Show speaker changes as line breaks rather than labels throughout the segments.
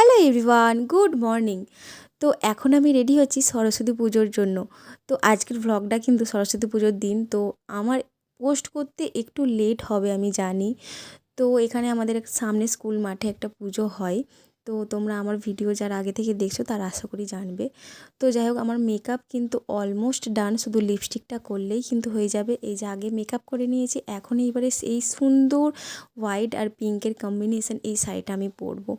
Hello everyone good morning তো এখন আমি রেডি হচ্ছি সরস্বতী পুজোর জন্য। তো আজকের ভ্লগটা কিন্তু সরস্বতী পুজোর দিন, তো আমার পোস্ট করতে একটু লেট হবে আমি জানি। তো এখানে আমাদের সামনে স্কুল মাঠে একটা পুজো হয়। তো তোমরা আমার ভিডিও যারা আগে থেকে দেখছ তারা আশা করি জানবে। তো যাই হোক আমার মেকআপ কিন্তু অলমোস্ট ডান শুধু লিপস্টিকটা করলেই কিন্তু হয়ে যাবে। এই যে আগে মেকআপ করে নিয়েছি, এখন এইবারে এই সুন্দর হোয়াইট আর পিঙ্কের কম্বিনেশন এই শাড়িটা আমি পরবো।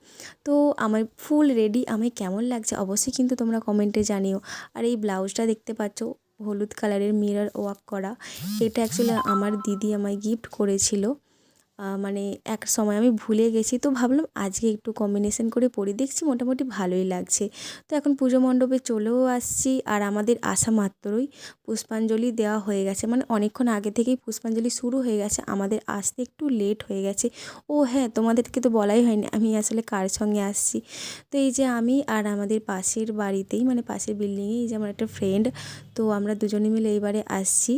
তো আমার ফুল রেডি আমি কেমন লাগছে অবশ্যই কিন্তু তোমরা কমেন্টে জানিও। আর এই ব্লাউজটা দেখতে পাচ্ছ, হলুদ কালারের মিরর ওয়াক করা। এটা অ্যাকচুয়ালি আমার দিদি আমায় গিফট করেছিল। মানে এক সময় আমি ভুলে গেছি। তো ভাবলাম আজকে একটু কম্বিনেশন করে পরি দেখছি মোটামুটি ভালোই লাগছে। তো এখন পুজো মণ্ডপে চলেও আসছি আর আমাদের আসা মাত্রই পুষ্পাঞ্জলি দেওয়া হয়ে গেছে। মানে অনেকক্ষণ আগে থেকেই পুষ্পাঞ্জলি শুরু হয়ে গেছে, আমাদের আসতে একটু লেট হয়ে গেছে। ও হ্যাঁ তোমাদেরকে তো বলাই হয়নি, আমি আসলে কার সঙ্গে আসছি? তো এই যে আমি আর আমাদের পাশের বাড়িতেই মানে পাশের বিল্ডিংয়ে এই যে আমার একটা ফ্রেন্ড তো আমরা দুজনে মিলে এইবারে আসছি।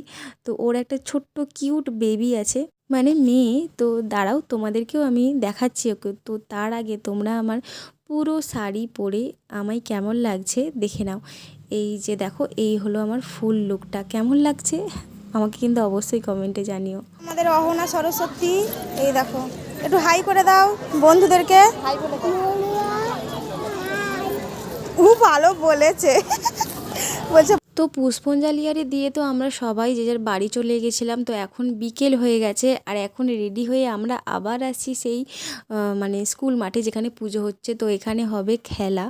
তো ওর একটা ছোট্ট কিউট বেবি আছে। মানে মেয়ে তো দাঁড়াও তোমাদেরকেও আমি দেখাচ্ছি ওকে। তো তার আগে তোমরা আমার পুরো শাড়ি পরে আমায় কেমন লাগছে দেখে নাও। এই যে দেখো এই হলো আমার ফুল লুকটা। কেমন লাগছে? আমাকে কিন্তু অবশ্যই কমেন্টে জানিও।
আমাদের অহনা সরস্বতী এই দেখো একটু হাই করে দাও বন্ধুদেরকে। ও ভালো বলেছে। বলছে
তো পুষ্পঞ্জালিয়ারে দিয়ে তো আমরা সবাই যে যার বাড়ি চলে গেছিলাম, তো এখন বিকেল হয়ে গেছে আর এখন রেডি হয়ে আমরা আবার আসছি সেই মানে স্কুল মাঠে যেখানে পুজো হচ্ছে। তো এখানে হবে খেলা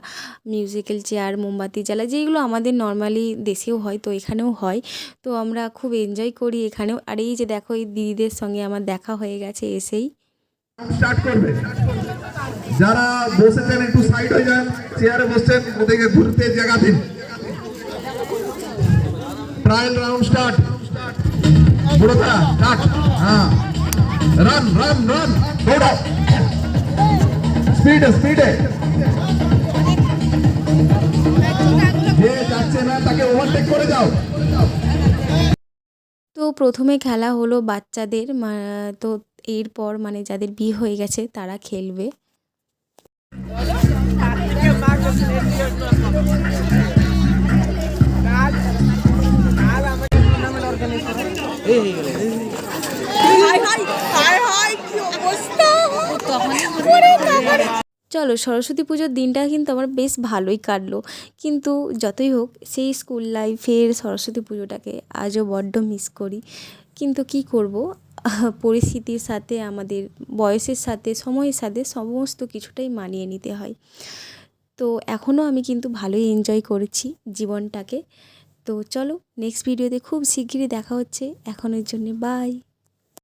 মিউজিক্যাল চেয়ার মোমবাতি জ্বালা যেগুলো আমাদের নর্মালি দেশেও হয়, তো এখানেও হয়। তো আমরা খুব এনজয় করি এখানেও। আর এই যে দেখো, এই দিদিদের সঙ্গে আমার দেখা হয়ে গেছে এসেই।
যারা বসেছেন, একটু সাইড হয়ে যান চেয়ারে বসছেন ওদেরকে ঘুরতে জায়গা দিন। ট্রায়াল রাউন্ড স্টার্ট বুড়োতা স্টার্ট হ্যাঁ রান রান রান দৌড়াও স্পিডে স্পিডে
তো প্রথমে খেলা হলো বাচ্চাদের তো এরপর মানে যাদের বিয়ে হয়ে গেছে, তারা খেলবে। চলো সরস্বতী পুজোর দিনটা কিন্তু আমার বেশ ভালোই কাটলো। কিন্তু যতই হোক, সেই স্কুল লাইফের সরস্বতী পুজোটাকে আজও বড্ড মিস করি। কিন্তু কি করব? পরিস্থিতির সাথে, আমাদের বয়সের সাথে, সময়ের সাথে সমস্ত কিছুটাই মানিয়ে নিতে হয়। তো এখনও আমি কিন্তু ভালোই এনজয় করেছি জীবনটাকে। তো চলো নেক্সট ভিডিওতে খুব শিগগিরই দেখা হচ্ছে। এখনের জন্যে বাই